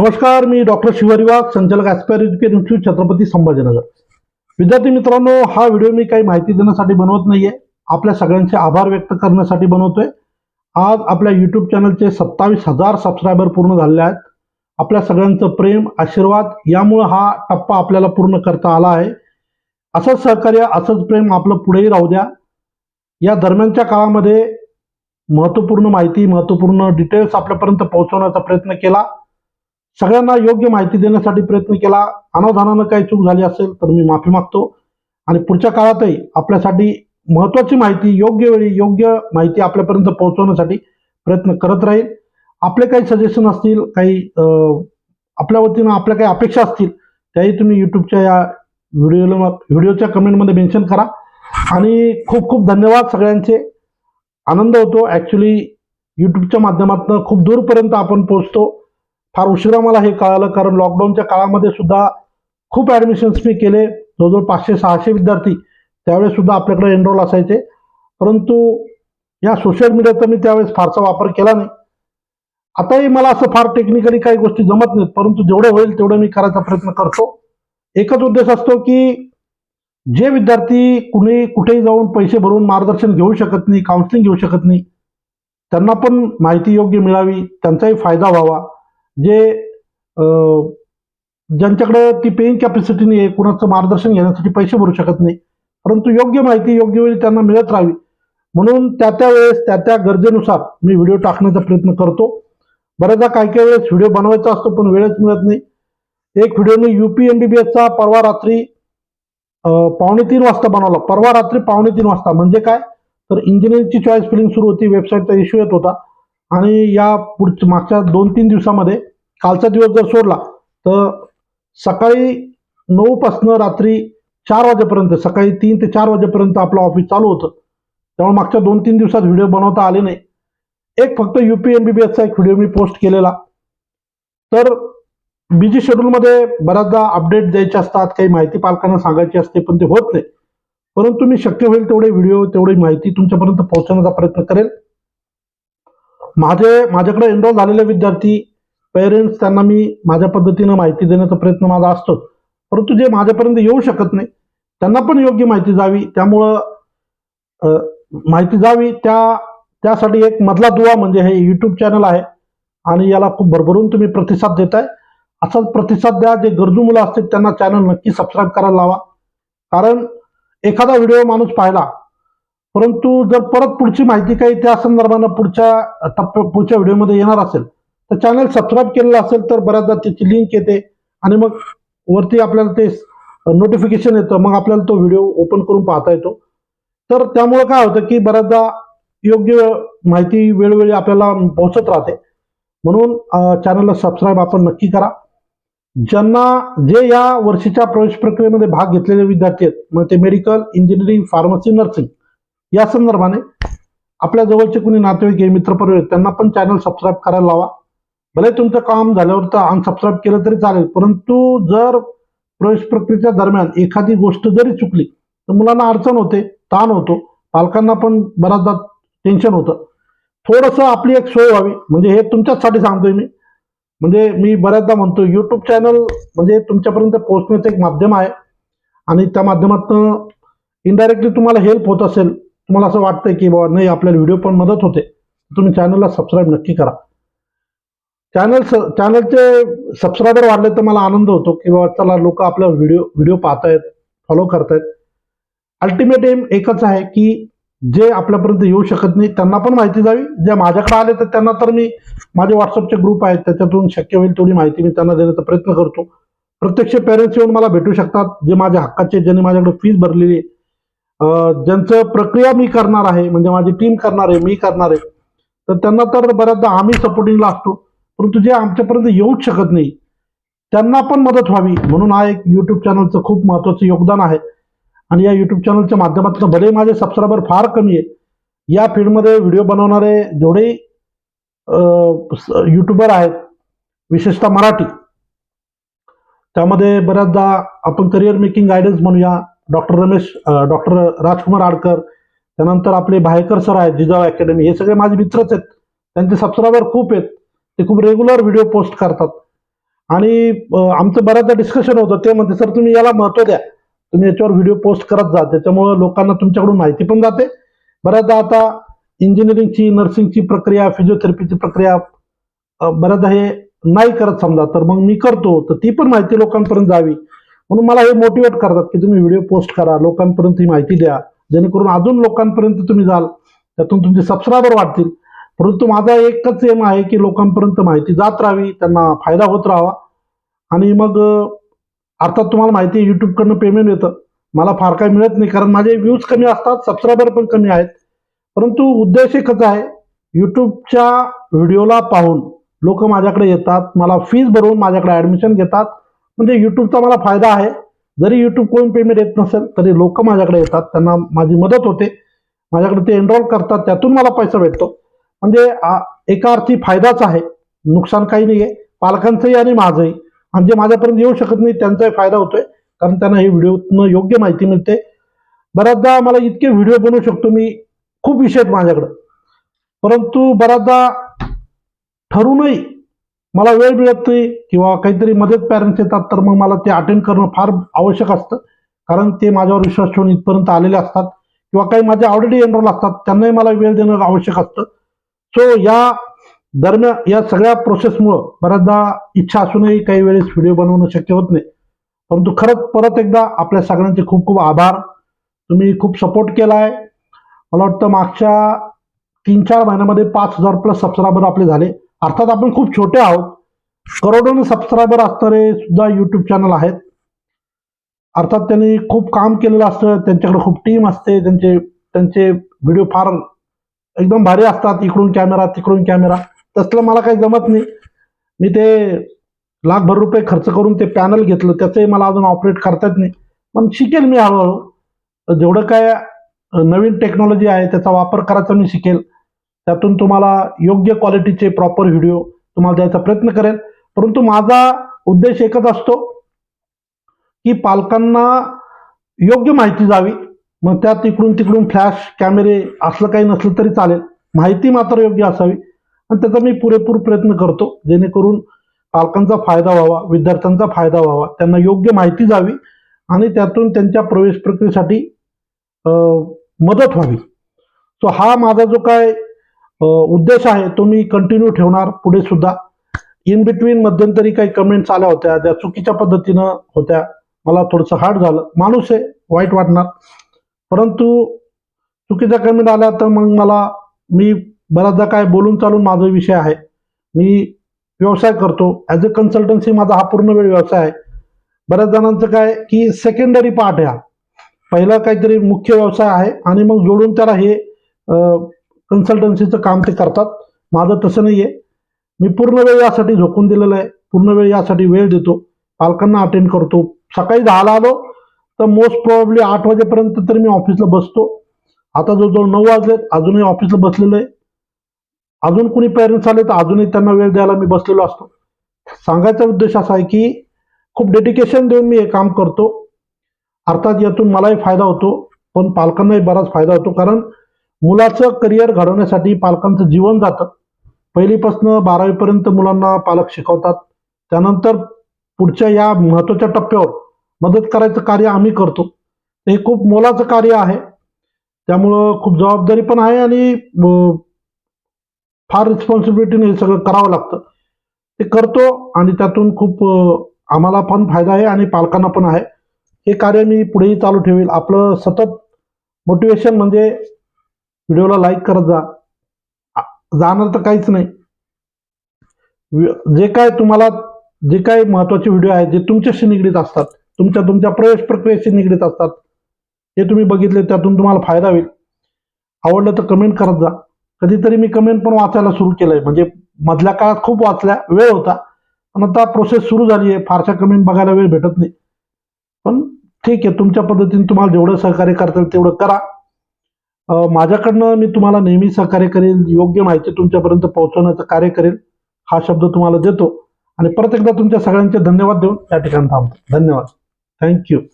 नमस्कार मी डॉक्टर शिवारी वाघ संचालक aspire education institute Chhatrapati Sambhajinagar. विद्यार्थी मित्रांनो हा व्हिडिओ मी काही माहिती देण्यासाठी बनवत नाहीये. आपल्या सगळ्यांचे आभार व्यक्त करण्यासाठी बनवतोय. आज आपल्या यूट्यूब चॅनलचे सत्तावीस हजार सबस्क्रायबर पूर्ण झालेले आहेत. आपल्या सगळ्यांचं प्रेम आशीर्वाद यामुळं हा टप्पा आपल्याला पूर्ण करता आला आहे. असंच सहकार्य असंच प्रेम आपलं पुढेही राहू द्या. या दरम्यानच्या काळामध्ये महत्त्वपूर्ण माहिती महत्त्वपूर्ण डिटेल्स आपल्यापर्यंत पोहोचवण्याचा प्रयत्न केला. सगळ्यांना योग्य माहिती देण्यासाठी प्रयत्न केला. अनावधानानं काही चूक झाली असेल तर मी माफी मागतो. आणि पुढच्या काळातही आपल्यासाठी महत्त्वाची माहिती योग्य वेळी योग्य माहिती आपल्यापर्यंत पोहोचवण्यासाठी प्रयत्न करत राहील. आपले काही सजेशन असतील काही आपल्या वतीनं आपल्या काही अपेक्षा असतील त्याही तुम्ही यूट्यूबच्या या व्हिडिओला व्हिडिओच्या कमेंटमध्ये मेन्शन करा. आणि खूप खूप धन्यवाद सगळ्यांचे. आनंद होतो. ॲक्च्युली यूट्यूबच्या माध्यमातून खूप दूरपर्यंत आपण पोहोचतो. फार उशिरा मला हे कळालं कारण लॉकडाऊनच्या काळामध्ये सुद्धा खूप ॲडमिशन्स मी केले. जवळजवळ पाचशे सहाशे विद्यार्थी त्यावेळेस सुद्धा आपल्याकडे एनरोल असायचे. परंतु या सोशल मीडियाचा मी त्यावेळेस फारसा वापर केला नाही. आताही मला असं फार टेक्निकली काही गोष्टी जमत नाहीत परंतु जेवढं होईल तेवढं मी करायचा प्रयत्न करतो. एकच उद्देश असतो की जे विद्यार्थी कुणी कुठेही जाऊन पैसे भरून मार्गदर्शन घेऊ शकत नाही काउन्सिलिंग घेऊ शकत नाही त्यांना पण माहिती योग्य मिळावी त्यांचाही फायदा व्हावा. जे ज्यांच्याकडे ती पेईंग कॅपॅसिटी नाही आहे कुणाचं मार्गदर्शन घेण्यासाठी पैसे भरू शकत नाही. परंतु योग्य माहिती योग्य वेळी त्यांना मिळत राहावी. म्हणून त्या त्या वेळेस त्या त्या गरजेनुसार मी व्हिडिओ टाकण्याचा प्रयत्न करतो. बऱ्याचदा काही काही वेळेस व्हिडिओ बनवायचा असतो पण वेळच मिळत नाही. एक व्हिडिओ मी युपी एम बी बी एसचा परवा रात्री पावणे तीन वाजता बनवला. परवा रात्री पावणे तीन वाजता. म्हणजे काय? तर इंजिनिअरिंगची चॉईस फिलिंग सुरू होती वेबसाईटचा इश्यू येत होता. आणि या पुढच्या मागच्या दोन तीन दिवसामध्ये कालचा दिवस जर सोडला तर सकाळी नऊपासनं रात्री चार वाजेपर्यंत सकाळी तीन ते चार वाजेपर्यंत आपलं ऑफिस चालू होतं. त्यामुळे मागच्या दोन तीन दिवसात व्हिडिओ बनवता आले नाही. एक फक्त युपी एम बी बी एसचा एक व्हिडिओ मी पोस्ट केलेला. तर बिझी शेड्यूलमध्ये बऱ्याचदा अपडेट द्यायचे असतात काही माहिती पालकांना सांगायची असते पण ते होत नाही. परंतु मी शक्य होईल तेवढे व्हिडिओ तेवढी माहिती तुमच्यापर्यंत पोहोचवण्याचा प्रयत्न करेल. माझे माझ्याकडे एनरोल झालेले विद्यार्थी पेरेंट्स त्यांना मी माझ्या पद्धतीनं माहिती देण्याचा प्रयत्न माझा असतो. परंतु जे माझ्यापर्यंत येऊ शकत नाही त्यांना पण योग्य माहिती जावी. त्यामुळं माहिती जावी. त्या त्यासाठी एक मधला दुवा म्हणजे हे यूट्यूब चॅनल आहे आणि याला खूप भरभरून तुम्ही प्रतिसाद देताय. असाच प्रतिसाद द्या. जे गरजू मुलं असतील त्यांना चॅनल नक्की सबस्क्राईब करायला लावा. कारण एखादा व्हिडिओ माणूस पाहिला परंतु जर परत पुढची माहिती काही त्या संदर्भानं पुढच्या टप्प्या पुढच्या व्हिडिओमध्ये येणार असेल तर चॅनल सबस्क्राईब केलेलं असेल तर बऱ्याचदा त्याची लिंक येते. आणि मग वरती आपल्याला ते नोटिफिकेशन येतं. मग आपल्याला तो व्हिडिओ ओपन करून पाहता येतो. तर त्यामुळे काय होतं की बऱ्याचदा योग्य माहिती वेळोवेळी आपल्याला पोहोचत राहते. म्हणून चॅनलला सबस्क्राईब आपण नक्की करा. ज्यांना जे या वर्षीच्या प्रवेश प्रक्रियेमध्ये भाग घेतलेले विद्यार्थी आहेत मग ते मेडिकल इंजिनिअरिंग फार्मसी नर्सिंग या संदर्भाने आपल्या जवळचे कुणी नातेवाईक आहे मित्रपरिवार त्यांना पण चॅनल सबस्क्राईब करायला लावा. भले तुमचं काम झाल्यावर तर अनसबस्क्राईब केलं तरी चालेल परंतु जर प्रवेश प्रक्रियेच्या दरम्यान एखादी गोष्ट जरी चुकली तर मुलांना अडचण होते ताण होतो पालकांना पण बऱ्याचदा टेन्शन होतं. थोडंसं आपली एक सोय व्हावी म्हणजे हे तुमच्याचसाठी सांगतोय मी. म्हणजे मी बऱ्याचदा म्हणतो यूट्यूब चॅनल म्हणजे तुमच्यापर्यंत पोहोचण्याचं एक माध्यम आहे. आणि त्या माध्यमातून इनडायरेक्टली तुम्हाला हेल्प होत असेल तुम्हाला असं वाटतंय की बाबा नाही आपल्याला व्हिडिओ पण मदत होते. तुम्ही चॅनलला सबस्क्राईब नक्की करा. चॅनल चॅनलचे सबस्क्रायबर वाढले तर मला आनंद होतो की बाबा चला लोक आपला व्हिडिओ व्हिडिओ पाहतायत फॉलो करतायत. अल्टिमेट एम एकच आहे की जे आपल्यापर्यंत येऊ शकत नाही त्यांना पण माहिती जावी जे माझ्याकडे आले तर त्यांना तर मी माझे व्हॉट्सअपचे ग्रुप आहेत त्याच्यातून शक्य होईल तेवढी माहिती मी त्यांना देण्याचा प्रयत्न करतो. प्रत्यक्ष पेरेंट्स येऊन मला भेटू शकतात जे माझ्या हक्काचे ज्यांनी माझ्याकडे फीज भरलेली आहे. ज्यांचं प्रक्रिया मी करणार आहे म्हणजे माझी टीम करणार आहे मी करणार आहे तर त्यांना तर बऱ्याचदा आम्ही सपोर्टिंगला असतो. परंतु जे आमच्यापर्यंत येऊच शकत नाही त्यांना पण मदत व्हावी. म्हणून हा एक यूट्यूब चॅनलचं खूप महत्त्वाचं योगदान आहे. आणि या यूट्यूब चॅनलच्या माध्यमातून भले माझे सबस्क्रायबर फार कमी आहे या फील्डमध्ये व्हिडिओ बनवणारे जेवढे यूट्यूबर आहेत विशेषतः मराठी त्यामध्ये बऱ्याचदा आपण करिअर मेकिंग गायडन्स म्हणूया. डॉक्टर रमेश डॉक्टर राजकुमार आडकर त्यानंतर आपले भायकर सर आहेत जिजाऊ अकॅडमी हे सगळे माझे मित्रच आहेत. त्यांचे सबस्क्रायबर खूप आहेत. ते खूप रेग्युलर व्हिडिओ पोस्ट करतात. आणि आमचं बऱ्याचदा डिस्कशन होतं. ते म्हणते सर तुम्ही याला महत्त्व द्या. तुम्ही याच्यावर व्हिडिओ पोस्ट करत जा. त्याच्यामुळं लोकांना तुमच्याकडून माहिती पण जाते. बऱ्याचदा आता इंजिनिअरिंगची नर्सिंगची प्रक्रिया फिजिओथेरपीची प्रक्रिया बऱ्याचदा हे नाही करत समजा. तर मग मी करतो. तर ती पण माहिती लोकांपर्यंत जावी. म्हणून मला हे मोटिवेट करतात की तुम्ही व्हिडिओ पोस्ट करा. लोकांपर्यंत ही माहिती द्या. जेणेकरून अजून लोकांपर्यंत तुम्ही जाल. त्यातून तुमचे सबस्क्रायबर वाढतील. परंतु माझा एकच एम आहे की लोकांपर्यंत माहिती जात राहावी त्यांना फायदा होत राहावा. आणि मग अर्थात तुम्हाला माहिती आहे यूट्यूबकडनं पेमेंट येतं. मला फार काही मिळत नाही कारण माझे व्ह्यूज कमी असतात सबस्क्रायबर पण कमी आहेत. परंतु उद्देश एकच आहे यूट्यूबच्या व्हिडिओला पाहून लोक माझ्याकडे येतात मला फीज भरून माझ्याकडे ॲडमिशन घेतात. म्हणजे यूट्यूबचा मला फायदा आहे. जरी यूट्यूब कोण पेमेंट येत नसेल तरी लोक माझ्याकडे येतात त्यांना माझी मदत होते. माझ्याकडे ते एनरोल करतात त्यातून मला पैसा भेटतो. म्हणजे एका अर्थी फायदाच आहे. नुकसान काही नाही आहे पालकांचंही आणि माझंही. आणि जे माझ्यापर्यंत येऊ शकत नाही त्यांचाही फायदा होतोय. कारण त्यांना हे व्हिडिओतनं योग्य माहिती मिळते. बऱ्याचदा मला इतके व्हिडिओ बनवू शकतो मी. खूप विषय आहेत माझ्याकडं. परंतु बऱ्याचदा ठरूनही मला वेळ मिळत नाही किंवा काहीतरी मदत पॅरेंट्स येतात तर मग मला ते अटेंड करणं फार आवश्यक असतं. कारण ते माझ्यावर विश्वास ठेवून इथपर्यंत आलेले असतात. किंवा काही माझे ऑलरेडी एनरोल असतात त्यांनाही मला वेळ देणं आवश्यक असतं. सो या दरम्यान या सगळ्या प्रोसेसमुळं बऱ्याचदा इच्छा असूनही काही वेळेस व्हिडिओ बनवणं शक्य होत नाही. परंतु खरंच परत एकदा आपल्या सगळ्यांचे खूप खूप आभार. तुम्ही खूप सपोर्ट केला आहे मला वाटतं मागच्या तीन चार महिन्यामध्ये पाच हजार प्लस सबस्क्रायबर आपले झाले. अर्थात आपण खूप छोटे आहोत. करोडोने सबस्क्रायबर असणारे सुद्धा यूट्यूब चॅनल आहेत. अर्थात त्यांनी खूप काम केलेलं असतं. त्यांच्याकडे खूप टीम असते. त्यांचे त्यांचे व्हिडिओ फार एकदम भारी असतात इकडून कॅमेरा तिकडून कॅमेरा तसलं मला काही जमत नाही. मी ते लाखभर रुपये खर्च करून ते पॅनल घेतलं त्याचंही मला अजून ऑपरेट करता येत नाही. पण शिकेल मी हळूहळू. जेवढं काय नवीन टेक्नॉलॉजी आहे त्याचा वापर करायचा मी शिकेल. त्यातून तुम्हाला योग्य क्वालिटीचे प्रॉपर व्हिडिओ तुम्हाला द्यायचा प्रयत्न करेल परंतु माझा उद्देश एकच असतो की पालकांना योग्य माहिती जावी मग त्यात इकडून तिकडून फ्लॅश कॅमेरे असलं काही नसलं तरी चालेल. माहिती मात्र योग्य असावी. आणि त्याचा मी पुरेपूर प्रयत्न करतो. जेणेकरून पालकांचा फायदा व्हावा विद्यार्थ्यांचा फायदा व्हावा त्यांना योग्य माहिती जावी आणि त्यातून त्यांच्या प्रवेश प्रक्रियेसाठी मदत व्हावी. सो हा माझा जो काय उद्देश आहे तो मी कंटिन्यू ठेवणार पुढे सुद्धा. इन बिटवीन मध्यंतरी काही कमेंट्स आल्या होत्या ज्या चुकीच्या पद्धतीनं होत्या. मला थोडंसं हार्ड झालं. माणूस आहे वाईट वाटणार. परंतु चुकीच्या कमेंट आल्या तर मग मला मी बऱ्याचदा काय बोलून चालून माझा विषय आहे. मी व्यवसाय करतो. ॲज अ कन्सल्टन्सी माझा हा पूर्ण वेळ व्यवसाय आहे. बऱ्याच जणांचं काय की सेकंडरी पार्ट आहे हा. पहिला काहीतरी मुख्य व्यवसाय आहे आणि मग जोडून त्याला हे कन्सल्टन्सीचं काम ते करतात. माझं तसं नाही आहे मी पूर्ण वेळ यासाठी झोकून दिलेलं आहे. पूर्ण वेळ यासाठी वेळ देतो. पालकांना अटेंड करतो. सकाळी दहाला आलो तर मोस्ट प्रॉब्ली आठ वाजेपर्यंत तरी मी ऑफिसला बसतो. आता जवळजवळ नऊ वाजलेत अजूनही ऑफिसला बसलेलो आहे. अजून कोणी पेरेंट्स आले तर अजूनही त्यांना वेळ द्यायला मी बसलेलो असतो. सांगायचा उद्देश असा आहे की खूप डेडिकेशन देऊन मी हे काम करतो. अर्थात यातून मलाही फायदा होतो पण पालकांनाही बराच फायदा होतो. कारण मुलाचं करिअर घडवण्यासाठी पालकांचं जीवन जातं. पहिलीपासनं बारावीपर्यंत मुलांना पालक शिकवतात. त्यानंतर पुढच्या या महत्त्वाच्या टप्प्यावर मदत करायचं कार्य आम्ही करतो. हे खूप मोलाचं कार्य आहे. त्यामुळं खूप जबाबदारी पण आहे आणि फार रिस्पॉन्सिबिलिटीने हे सगळं करावं लागतं. ते करतो आणि त्यातून खूप आम्हाला पण फायदा आहे आणि पालकांना पण आहे. हे कार्य मी पुढेही चालू ठेवेल. आपलं सतत मोटिवेशन म्हणजे व्हिडिओला लाईक करत जा. जाणार तर काहीच नाही. जे काय तुम्हाला जे काही महत्त्वाचे व्हिडिओ आहेत जे तुमच्याशी निगडीत असतात तुमच्या तुमच्या प्रवेश प्रक्रियेशी निगडीत असतात. हे तुम्ही बघितले त्यातून तुम्हाला फायदा होईल. आवडलं तर कमेंट करत जा. कधीतरी मी कमेंट पण वाचायला सुरू केलंय. म्हणजे मधल्या काळात खूप वाचल्या वेळ होता. पण आता प्रोसेस सुरू झाली आहे. फारशा कमेंट बघायला वेळ भेटत नाही. पण ठीक आहे तुमच्या पद्धतीने तुम्हाला जेवढं सहकार्य करता येईल तेवढं करा. माझ्याकडनं मी तुम्हाला नेहमी सहकार्य करेल योग्य माहिती तुमच्यापर्यंत पोहोचवण्याचं कार्य करेल हा शब्द तुम्हाला देतो. आणि परत एकदा तुमच्या सगळ्यांचे धन्यवाद देऊन या ठिकाणी थांबतो. धन्यवाद. Thank you.